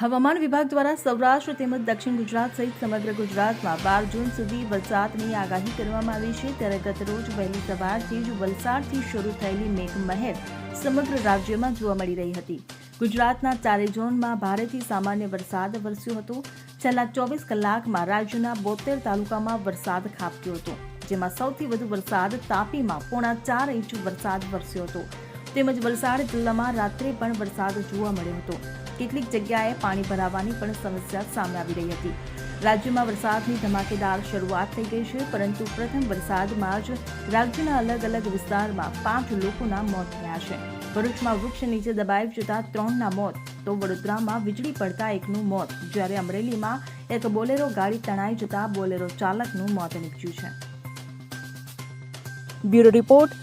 હવામાન વિભાગ દ્વારા સૌરાષ્ટ્ર તેમજ દક્ષિણ ગુજરાત સહિત સમગ્ર ગુજરાતમાં બાર જૂન સુધી વરસાદની આગાહી કરવામાં આવી છે. ત્યારે ગતરોજ વહેલી સવારથી જ વલસાડથી શરૂ થયેલી મેઘમહેર સમગ્ર રાજ્યમાં જોવા મળી રહી હતી. ગુજરાતના ચારે ઝોનમાં ભારેથી સામાન્ય વરસાદ વરસ્યો હતો. છેલ્લા ચોવીસ કલાકમાં રાજ્યના બોતેર તાલુકામાં વરસાદ ખાબક્યો હતો, જેમાં સૌથી વધુ વરસાદ તાપીમાં પોણા ચાર ઇંચ વરસાદ વરસ્યો હતો. તેમજ વલસાડ જિલ્લામાં રાત્રે પણ વરસાદ જોવા મળ્યો હતો. કેટલીક જગ્યાએ પાણી ભરાવાની પણ સમસ્યા સામે આવી રહી હતી. રાજ્યમાં વરસાદની ધમાકેદાર શરૂઆત થઈ ગઈ છે, પરંતુ પ્રથમ વરસાદમાં જ રાજ્યના અલગ અલગ વિસ્તારમાં પાંચ લોકોના મોત થયા છે. ભરૂચમાં વૃક્ષ નીચે દબાઈ જતા ત્રણના મોત, તો વડોદરામાં વીજળી પડતા એકનું મોત. જ્યારે અમરેલીમાં એક બોલેરો ગાડી તણાઈ જતા બોલેરો ચાલકનું મોત નીપજ્યું છે. Bureau report